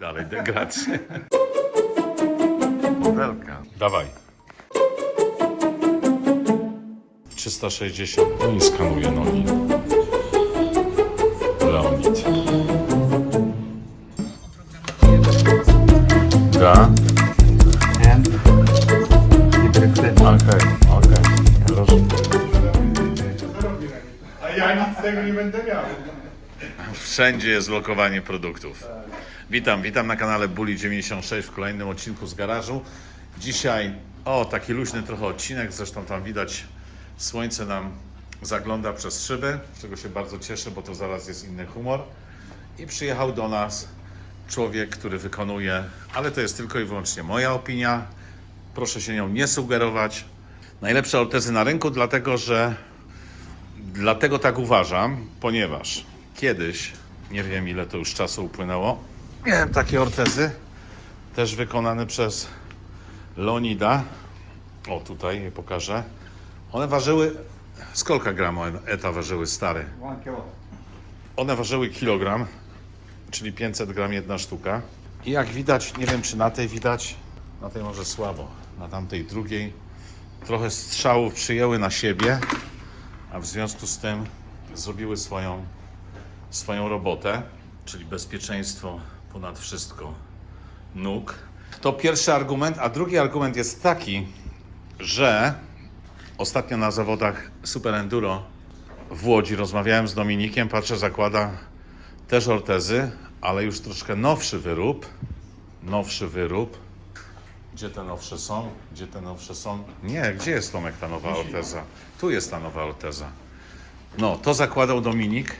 Dalej, degrację. Modelka. Dawaj. 360. No i skanuje nogi. Leonid. Hyperextend. Okej, okej. Rozumiem. A ja nic z tego nie będę miał. Wszędzie jest lokowanie produktów. Witam, witam na kanale Bully 96 w kolejnym odcinku z garażu. Dzisiaj, o, taki luźny trochę odcinek, zresztą tam widać słońce nam zagląda przez szyby, z czego się bardzo cieszę, bo to zaraz jest inny humor. I przyjechał do nas człowiek, który wykonuje, ale to jest tylko i wyłącznie moja opinia. Proszę się nią nie sugerować. Najlepsze ortezy na rynku, dlatego że Dlatego tak uważam, ponieważ kiedyś, nie wiem ile to już czasu upłynęło, miałem takie ortezy, też wykonane przez Leonida. O, tutaj je pokażę. One ważyły, skolka gramu eta ważyły stary? One ważyły kilogram, czyli 500 gram jedna sztuka. I jak widać, nie wiem czy na tej widać, na tej może słabo, na tamtej drugiej, trochę strzałów przyjęły na siebie, a w związku z tym zrobiły swoją, swoją robotę, czyli bezpieczeństwo ponad wszystko nóg. To pierwszy argument, a drugi argument jest taki, że ostatnio na zawodach Super Enduro w Łodzi rozmawiałem z Dominikiem, patrzę, zakłada też ortezy, ale już troszkę nowszy wyrób. Nowszy wyrób. Gdzie te nowsze są? Gdzie te nowsze są? Nie, gdzie jest Tomek ta nowa orteza? Tu jest ta nowa orteza. No, to zakładał Dominik.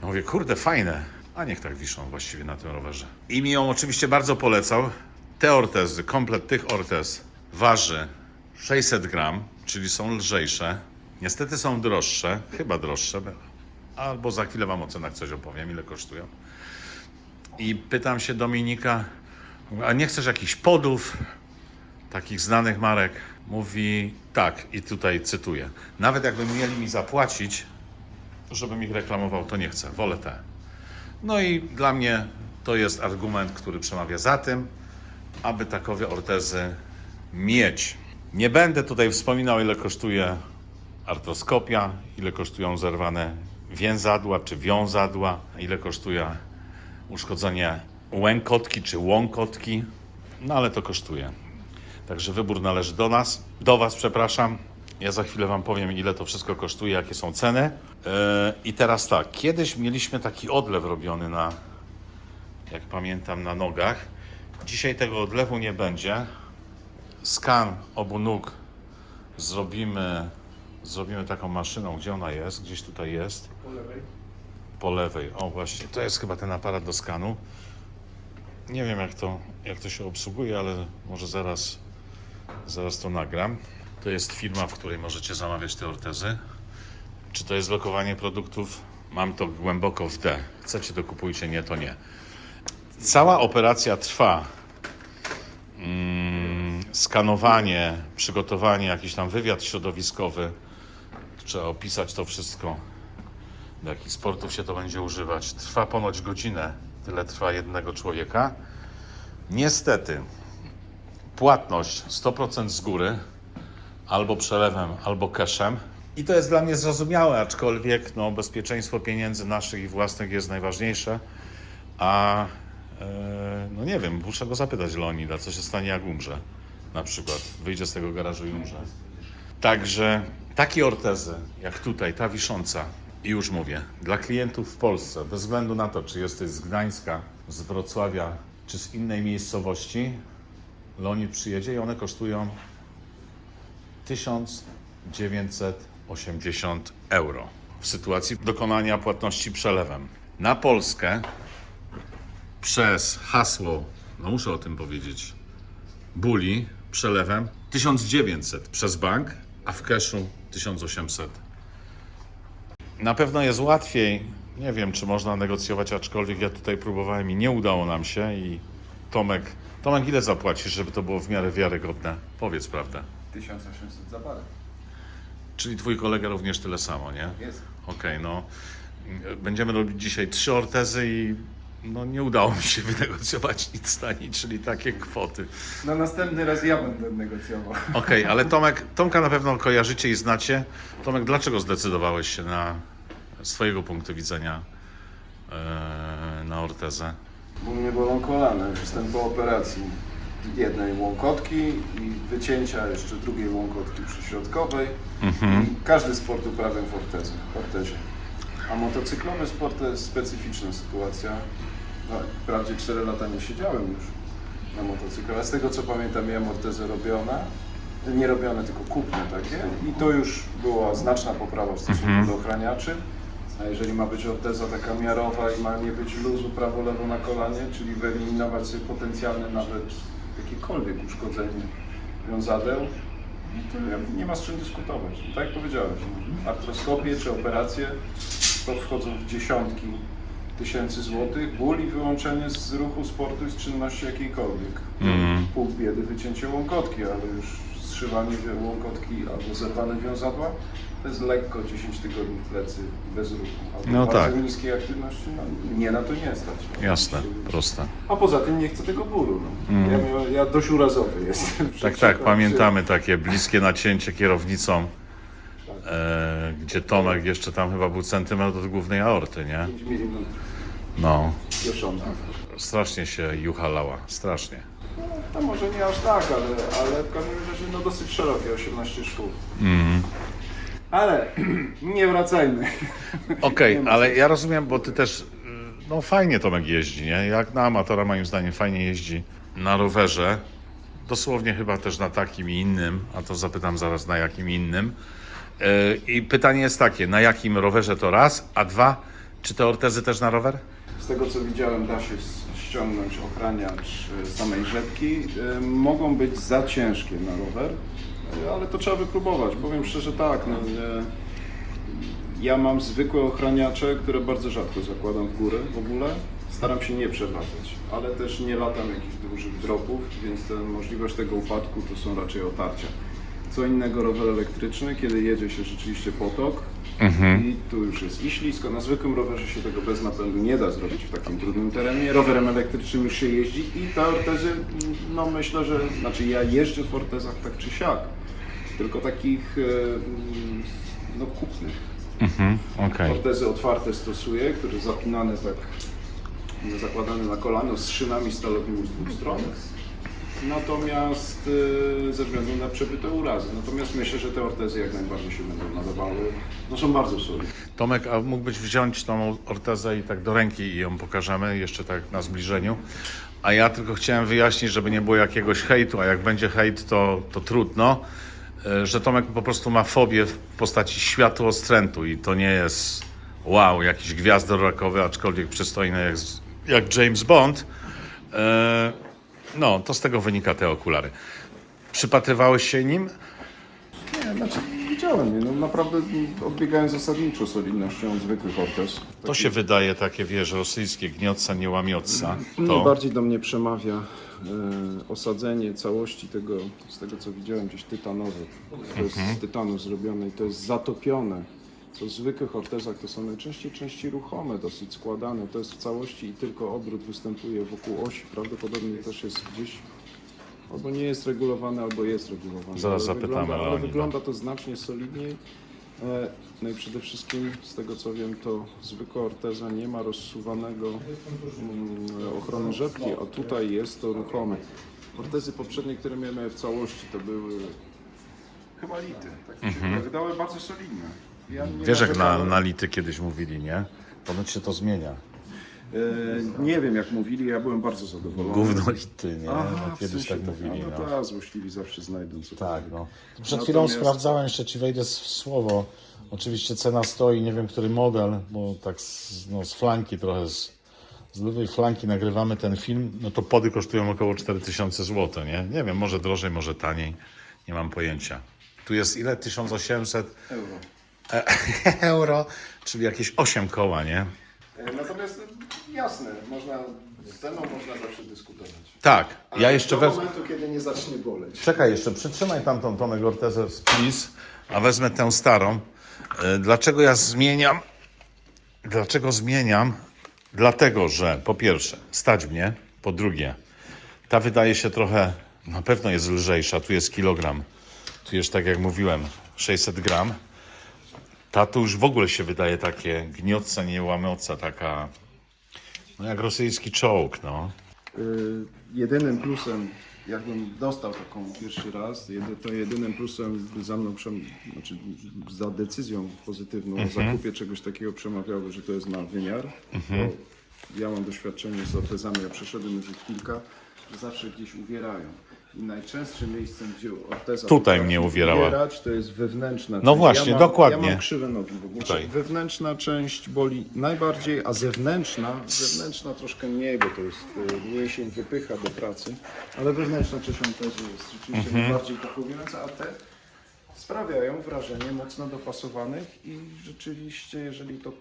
Ja mówię, kurde, fajne. A niech tak wiszą właściwie na tym rowerze. I mi ją oczywiście bardzo polecał. Te ortezy, komplet tych ortez waży 600 gram, czyli są lżejsze. Niestety są droższe, chyba droższe, albo za chwilę Wam o cenach coś opowiem, ile kosztują. I pytam się Dominika, a nie chcesz jakichś podów, takich znanych marek? Mówi tak, i tutaj cytuję. Nawet jakby mieli mi zapłacić, żebym ich reklamował, to nie chcę, wolę te. No i dla mnie to jest argument, który przemawia za tym, aby takowe ortezy mieć. Nie będę tutaj wspominał, ile kosztuje artroskopia, ile kosztują zerwane więzadła czy wiązadła, ile kosztuje uszkodzenie łękotki czy łąkotki, no ale to kosztuje. Także wybór należy do nas, do Was, przepraszam. Ja za chwilę Wam powiem, ile to wszystko kosztuje, jakie są ceny. Yy, I teraz tak, kiedyś mieliśmy taki odlew robiony na, jak pamiętam, na nogach. Dzisiaj tego odlewu nie będzie. Skan obu nóg zrobimy, zrobimy taką maszyną. Gdzie ona jest? Gdzieś tutaj jest. Po lewej. Po lewej. O, właśnie. To jest chyba ten aparat do skanu. Nie wiem, jak to, jak to się obsługuje, ale może zaraz, zaraz to nagram. To jest firma, w której możecie zamawiać te ortezy. Czy to jest lokowanie produktów? Mam to głęboko w D. Chcecie, to kupujcie, nie, to nie. Cała operacja trwa. Mm, skanowanie, przygotowanie, jakiś tam wywiad środowiskowy. Trzeba opisać to wszystko do jakich sportów się to będzie używać. Trwa ponoć godzinę, tyle trwa jednego człowieka. Niestety, płatność 100% z góry, albo przelewem, albo cashem. I to jest dla mnie zrozumiałe, aczkolwiek no, bezpieczeństwo pieniędzy naszych i własnych jest najważniejsze. A e, no nie wiem, muszę go zapytać Leonida, co się stanie jak umrze. Na przykład wyjdzie z tego garażu i umrze. Także takie ortezy, jak tutaj, ta wisząca, i już mówię, dla klientów w Polsce, bez względu na to, czy jesteś z Gdańska, z Wrocławia, czy z innej miejscowości, Leonid przyjedzie i one kosztują 1980 euro w sytuacji dokonania płatności przelewem. Na Polskę przez hasło, no muszę o tym powiedzieć, Buli przelewem 1900 przez bank, a w cashu 1800. Na pewno jest łatwiej. Nie wiem, czy można negocjować, aczkolwiek ja tutaj próbowałem i nie udało nam się. I Tomek, Tomek, ile zapłacisz, żeby to było w miarę wiarygodne? Powiedz prawdę. 1800 za parę. Czyli twój kolega również tyle samo, nie? Jest. Okej, no. Będziemy robić dzisiaj trzy ortezy i no nie udało mi się wynegocjować nic taniej, czyli takie kwoty. Na następny raz ja będę negocjował. Okej, ale Tomek, Tomka na pewno kojarzycie i znacie. Tomek, dlaczego zdecydowałeś się na swojego punktu widzenia e, na Ortezę? U mnie bolą kolana, już jestem po operacji jednej łąkotki i wycięcia jeszcze drugiej łąkotki przyśrodkowej. I każdy sport uprawiam w ortezie. w ortezie. A motocyklowy sport to jest specyficzna sytuacja. No, wprawdzie 4 lata nie siedziałem już na motocyklu, ale z tego co pamiętam miałem ortezę robione, nie robione, tylko kupne takie i to już była znaczna poprawa w stosunku do ochraniaczy. A jeżeli ma być orteza taka miarowa i ma nie być luzu prawo-lewo na kolanie, czyli wyeliminować sobie potencjalne nawet jakiekolwiek uszkodzenie wiązadeł, to nie ma z czym dyskutować. Tak jak powiedziałeś, no, artroskopie czy operacje to wchodzą w dziesiątki tysięcy złotych, ból i wyłączenie z ruchu sportu i z czynności jakiejkolwiek. Pół biedy wycięcie łąkotki, ale już zszywanie łąkotki albo zerwane wiązadła to jest lekko 10 tygodni w plecy bez ruchu. Albo No bardzo tak. niskiej aktywności, no, nie na to nie stać. Jasne, proste. A poza tym nie chcę tego bólu. No. Ja, miał, ja dość urazowy jestem. Mhm. Tak, tak, pamiętamy takie bliskie nacięcie kierownicą, e, gdzie Tomek jeszcze tam chyba był centymetr od głównej aorty, nie? 5 mm No, strasznie się juchalała, strasznie. No może nie aż tak, ale, ale w każdym razie no dosyć szerokie, 18 szkół. Ale nie wracajmy. Okej, ale ja rozumiem, bo ty też, y, no fajnie Tomek jeździ, nie? Jak na amatora moim zdaniem fajnie jeździ na rowerze. Dosłownie chyba też na takim i innym, a to zapytam zaraz na jakim innym. Y, I pytanie jest takie, na jakim rowerze to raz, a dwa, czy te ortezy też na rower? Z tego co widziałem, da się ściągnąć ochraniacz e, samej rzepki. Mogą być za ciężkie na rower, ale to trzeba wypróbować. Powiem szczerze tak, no, ja mam zwykłe ochraniacze, które bardzo rzadko zakładam w górę w ogóle. Staram się nie przewracać, ale też nie latam jakichś dużych dropów, więc możliwość tego upadku to są raczej otarcia. Co innego rower elektryczny, kiedy jedzie się rzeczywiście potok i tu już jest i ślisko. Na zwykłym rowerze się tego bez napędu nie da zrobić w takim trudnym terenie. Rowerem elektrycznym już się jeździ i te ortezy, no myślę, że, znaczy ja jeżdżę w ortezach tak czy siak, tylko takich e, mm, no kupnych. Okej. Ortezy otwarte stosuję, które zapinane tak, zakładane na kolano z szynami stalowymi z dwóch stron. Natomiast e, ze względu na przebyte urazy. Natomiast myślę, że te ortezy jak najbardziej się będą nadawały. No są bardzo solidne. Tomek, a mógłbyś wziąć tą ortezę i tak do ręki i ją pokażemy, jeszcze tak na zbliżeniu. A ja tylko chciałem wyjaśnić, żeby nie było jakiegoś hejtu, a jak będzie hejt, to, to trudno, e, że Tomek po prostu ma fobię w postaci światłostrętu i to nie jest wow, jakiś gwiazdor rakowy, aczkolwiek przystojny jak, jak James Bond. No, to z tego wynika te okulary. Przypatrywałeś się nim? Nie, znaczy widziałem je. No, naprawdę odbiegają zasadniczo solidnością zwykłych ortez. To się wydaje takie, wiesz, rosyjskie gniotca, nie łamiotca. To... Najbardziej do mnie przemawia e, osadzenie całości tego, z tego co widziałem, gdzieś tytanowe. To jest z tytanu zrobione i to jest zatopione. Co w zwykłych ortezach to są najczęściej części ruchome, dosyć składane. To jest w całości i tylko obrót występuje wokół osi. Prawdopodobnie też jest gdzieś albo nie jest regulowane, albo jest regulowane. Zaraz Ale zapytamy Wygląda, ale Leonida. wygląda to znacznie solidniej. E, No i przede wszystkim, z tego co wiem, to zwykła orteza nie ma rozsuwanego mm, ochrony rzepki, a tutaj jest to ruchome. Ortezy poprzednie, które miałem w całości, to były chyba lity. Tak mi się wydały bardzo solidne. Wiesz, jak na, lity kiedyś mówili, nie? Ponoć się to zmienia. E, nie wiem jak mówili, ja byłem bardzo zadowolony. Gówno lity, nie? Aha, no, w kiedyś sensie tak mówili, No no. tak, złośliwi zawsze znajdą co Tak, no. Przed Natomiast- chwilą sprawdzałem, jeszcze ci wejdę w słowo. Oczywiście cena stoi, nie wiem który model, bo tak z, no, z flanki trochę, z, z lewej flanki nagrywamy ten film, no to pody kosztują około 4000 zł, nie? Nie wiem, może drożej, może taniej, nie mam pojęcia. Tu jest ile? 1800 euro. euro, czyli jakieś 8 koła, nie? E, Natomiast e, jasne, można, z ceną można zawsze dyskutować. Tak, ja Ale jeszcze do wezmę... momentu, kiedy nie zacznie boleć. Czekaj jeszcze, przytrzymaj tamtą Tomek Ortezę z a wezmę tę starą. E, Dlaczego ja zmieniam? Dlaczego zmieniam? Dlatego, że po pierwsze, stać mnie, po drugie, ta wydaje się trochę, na pewno jest lżejsza, tu jest kilogram, tu jest tak jak mówiłem, 600 gram. Ta tu już w ogóle się wydaje takie gniotca, nie łamioca, taka, no jak rosyjski czołg, no. Y, jedynym plusem, jakbym dostał taką pierwszy raz, jedy, to jedynym plusem za mną, przem- znaczy za decyzją pozytywną o zakupie czegoś takiego przemawiało, że to jest na wymiar. Bo ja mam doświadczenie z ortezami, ja przeszedłem już ich kilka, że zawsze gdzieś uwierają. I najczęstszym miejscem, gdzie orteza Tutaj potrafi mnie uwierała. Uwierać, to jest wewnętrzna No część. właśnie, ja mam, dokładnie. Ja mam krzywe nogi w ogóle. Tutaj. Wewnętrzna część boli najbardziej, a zewnętrzna, zewnętrzna troszkę mniej, bo to jest y, mięsień wypycha do pracy, ale wewnętrzna część ortezy jest rzeczywiście Mhm. najbardziej pochłowiająca, a te sprawiają wrażenie mocno dopasowanych i rzeczywiście, jeżeli to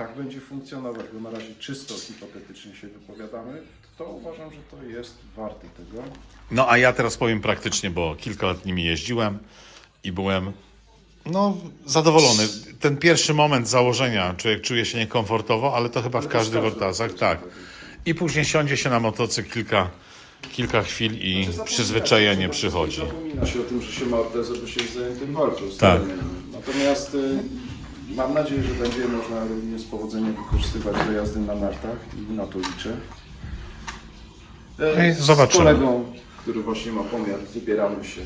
tak będzie funkcjonować, bo na razie czysto hipotetycznie się wypowiadamy, to uważam, że to jest warte tego. No a ja teraz powiem praktycznie, bo kilka lat nimi jeździłem i byłem no, zadowolony. Ten pierwszy moment założenia, człowiek czuje się niekomfortowo, ale to chyba w Ale każdych każdy ortazach, tak. I później siądzie się na motocykl kilka, kilka chwil i Zapomina przyzwyczajenie przychodzi. Zapomina się o tym, że się ma ortezę, bo się jest zajętym walką. Tak. Natomiast y, mam nadzieję, że będzie można również z powodzeniem wykorzystywać do jazdy na nartach i na to liczę. E, No zobaczymy. Z kolegą, który właśnie ma pomiar, wybieramy się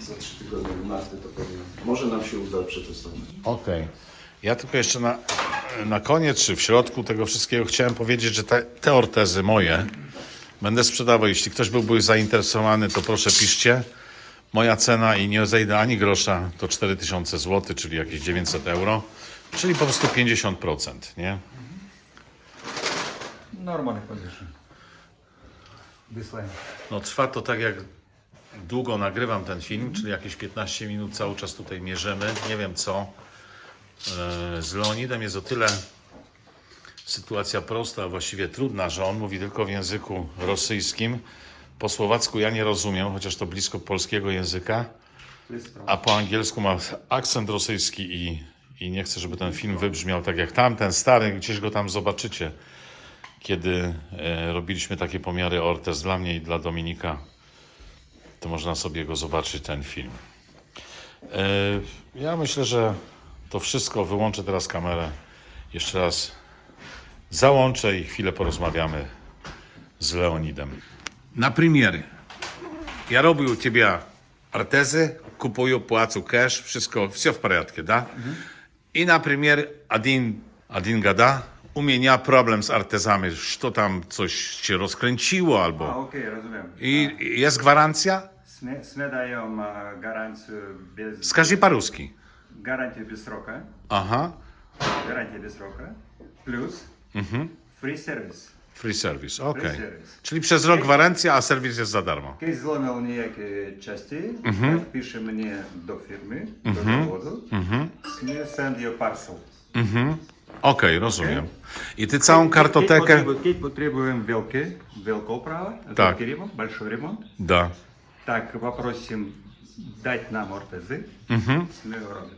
za trzy tygodnie na narty, to pewnie może nam się uda przetestować. Okej. Ja tylko jeszcze na, na koniec, czy w środku tego wszystkiego chciałem powiedzieć, że te, te ortezy moje będę sprzedawał. Jeśli ktoś byłby zainteresowany, to proszę piszcie. Moja cena i nie zejdę ani grosza to 4000 zł, czyli jakieś 900 euro, czyli po prostu 50%, nie? Normal position. This line. No trwa to tak jak długo nagrywam ten film, czyli jakieś 15 minut cały czas tutaj mierzymy. Nie wiem co. E, Z Leonidem jest o tyle sytuacja prosta, a właściwie trudna, że on mówi tylko w języku rosyjskim. Po słowacku ja nie rozumiem, chociaż to blisko polskiego języka, a po angielsku ma akcent rosyjski i, i nie chcę, żeby ten film wybrzmiał tak jak tamten stary, gdzieś go tam zobaczycie kiedy e, robiliśmy takie pomiary ortez dla mnie i dla Dominika, to można sobie go zobaczyć, ten film. E, ja myślę, że to wszystko. Wyłączę teraz kamerę. Jeszcze raz załączę i chwilę porozmawiamy z Leonidem Na примере. Я роблю у тебя ортезы, купую, плачу кэш, wszystko, все в порядке, да? И, например, один, один года у меня проблем с артезами, что там coś się rozkręciło A, albo... okej, rozumiem. I jest gwarancja? Sme, sme dają e, gwarancję bez... Скажи по-русски. Гарантия без срока. Aha, Гарантия без срока. Плюс free сервис. free service, okej. Free service. Czyli przez rok gwarancja, a serwis jest za darmo. Kiedy złamał niejakie części, jak pisze mnie do firmy, do zawodu, sme send your parcel. Okej, rozumiem. I ty całą kartotekę... Kiedy potrzebujemy wielkie, wielką prawo, Tak. wielki remont, большой ремонт, Da. tak poprosим dać nam ortezy, sme robimy.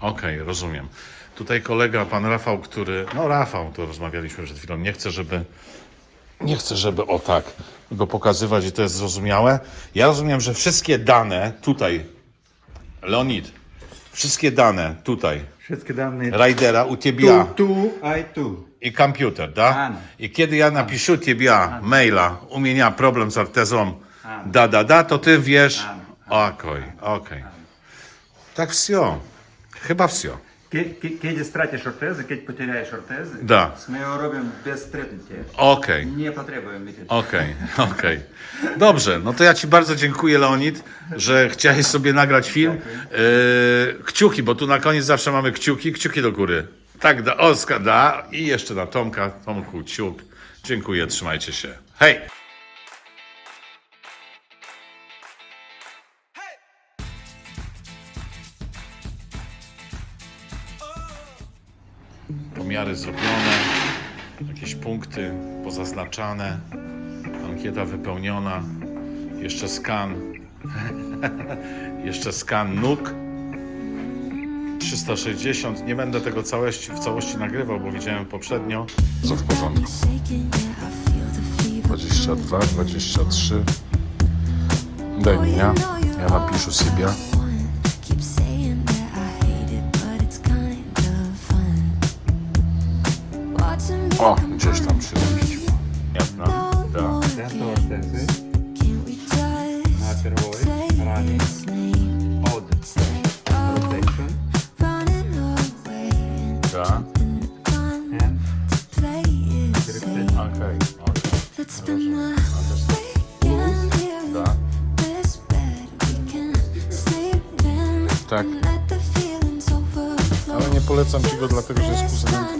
Okej, rozumiem. Tutaj kolega, pan Rafał, który. No, Rafał, to rozmawialiśmy przed chwilą. Nie chce, żeby. nie chcę, żeby o tak go pokazywać i to jest zrozumiałe. Ja rozumiem, że wszystkie dane tutaj, Leonid, wszystkie dane tutaj, Wszystkie dane. Rajdera u ciebie Tu, tu, i tu. i komputer, da? I kiedy ja napiszę ciebie maila, u problem z artezą, da, da, da, to ty wiesz, okej, okej. Tak wsio, chyba wsio. Ке- ке- Kiedy stracisz ortezę, kiedy poтеряешь ortezę, Da. my ją robimy bez treningu. Okej. Nie potrzebujemy mieć. Okej, okej. Dobrze, no to ja Ci bardzo dziękuję, Leonid, że chciałeś sobie nagrać film. Yy, kciuki, bo tu na koniec zawsze mamy kciuki, kciuki do góry. Tak, da, Oskar da i jeszcze na Tomka, Tomku, kciuk. Dziękuję, trzymajcie się. Hej! Pomiary zrobione, jakieś punkty pozaznaczane, ankieta wypełniona, jeszcze skan, jeszcze skan nóg, 360. Nie będę tego całości, w całości nagrywał, bo widziałem poprzednio. Co w porządku? 22, 23. Daj mi, ja. Ja napiszę sobie. O, gdzieś tam się zmieściło. Jasna. Tak. Dentro ortezy running his name? od and Tak. Okej. Let's spend the weekend here Tak. in this bed. We can sleep in and let the feelings overflow. Ale nie polecam ci go dlatego, że jest kuzynem.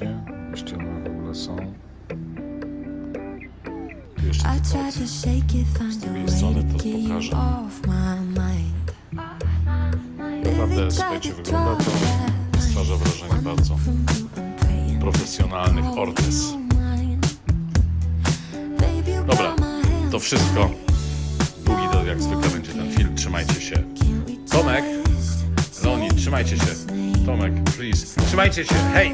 Mięśnie, jeśli one w ogóle są. Jeszcze it, find a drugiej strony to pokażę. Naprawdę, słuchajcie, wygląda to, stwarza wrażenie bardzo profesjonalnych ortez. Dobra, to wszystko. Długi to jak zwykle będzie ten film. Trzymajcie się. Tomek, Leonid, trzymajcie się. Tomek, please. Trzymajcie się. Hej!